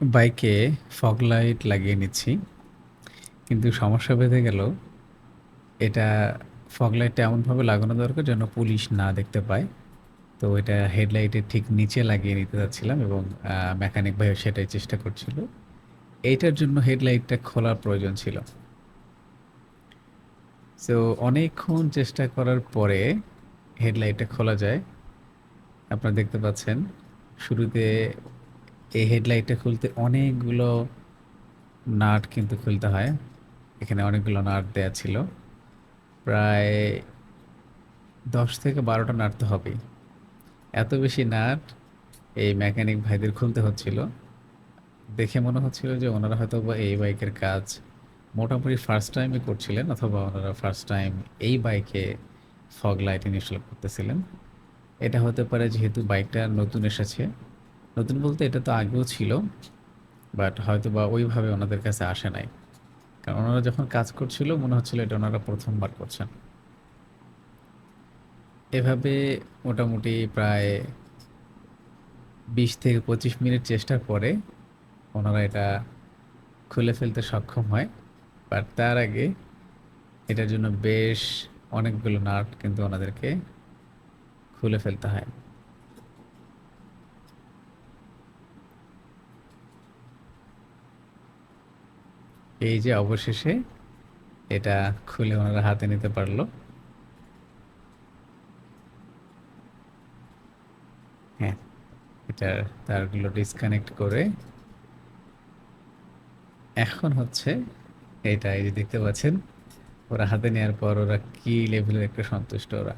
বাইকে fog light লাগিয়ে নিচ্ছি। কিন্তু সমস্যা বেঁধে গেল, এটা ফগ লাইটটা এমনভাবে লাগানো দরকার যেন পুলিশ না দেখতে পায়। তো এটা হেডলাইটের ঠিক নিচে লাগিয়ে নিতে যাচ্ছিলাম এবং মেকানিক ভাইও সেটাই চেষ্টা করছিল। এইটার জন্য হেডলাইটটা খোলার প্রয়োজন ছিল। সো অনেকক্ষণ চেষ্টা করার পরে হেডলাইটটা খোলা যায়। আপনারা দেখতে পাচ্ছেন, শুরুতে এই হেডলাইটটা খুলতে অনেকগুলো নাট কিন্তু খুলতে হয়। এখানে অনেকগুলো নাট দেয়া ছিল। প্রায় ১০ থেকে বারোটা নাট তো হবেই। এত বেশি নাট এই মেকানিক ভাইদের খুলতে হচ্ছিল। দেখে মনে হচ্ছিল যে ওনারা হয়তোবা এই বাইকের কাজ মোটামুটি ফার্স্ট টাইমই করছিলেন অথবা ওনারা ফার্স্ট টাইম এই বাইকে ফগ লাইট ইনস্টল করতেছিলেন। এটা হতে পারে যেহেতু বাইকটা নতুন এসেছে। নতুন বলতে এটা তো আগেও ছিল। বাট হয়তো বা ওইভাবে ওনাদের কাছে আসে নাই। কারণ ওনারা যখন কাজ করছিল, মনে হচ্ছিল এটা ওনারা প্রথমবার করছেন। এভাবে মোটামুটি প্রায় ২০ থেকে ২৫ মিনিট চেষ্টার পরে ওনারা এটা খুলে ফেলতে সক্ষম হয়। বাট তার আগে এটার জন্য বেশ অনেকগুলো নাট কিন্তু ওনাদেরকে খুলে ফেলতে হয়। এই যে অবশেষে এটা খুলে ওনারা হাতে নিতে পারল হ্যাঁ, এটার তারগুলো ডিসকানেক্ট করে এখন হচ্ছে এটা এই যে দেখতে পাচ্ছেন ওরা হাতে নেওয়ার পর ওরা কি লেভেলের একটা সন্তুষ্ট ওরা।